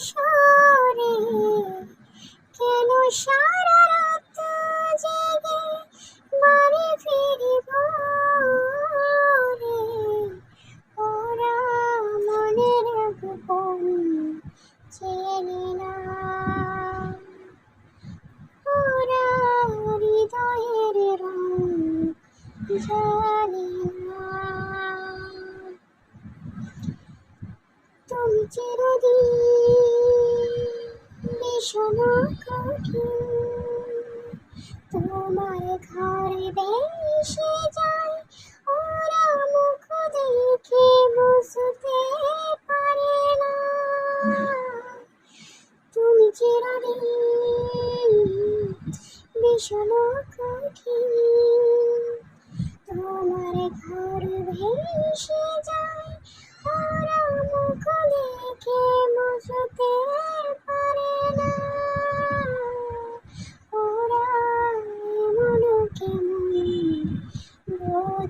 বাসরে কেন সারা রাত জেগে বাড়ি ফিরিব রে? ওরা মনের গোপন চেনে না। ওরা হৃদয়ের রং জানে না। তুমি চিরদিন ভীষণ কঠিন তোমার ঘরে বেশে যায় ওরা মুখ দেখে বুঝতে পারে না তুমি চিরদিন ভীষণ কঠিন তোমার ঘর ভেসে যায় ওরা মুখ দেখে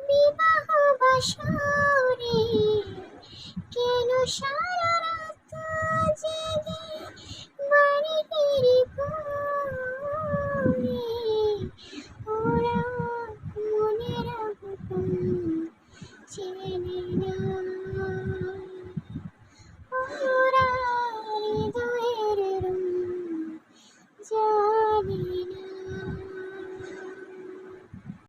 বিবাহ বাসরে কেন সারা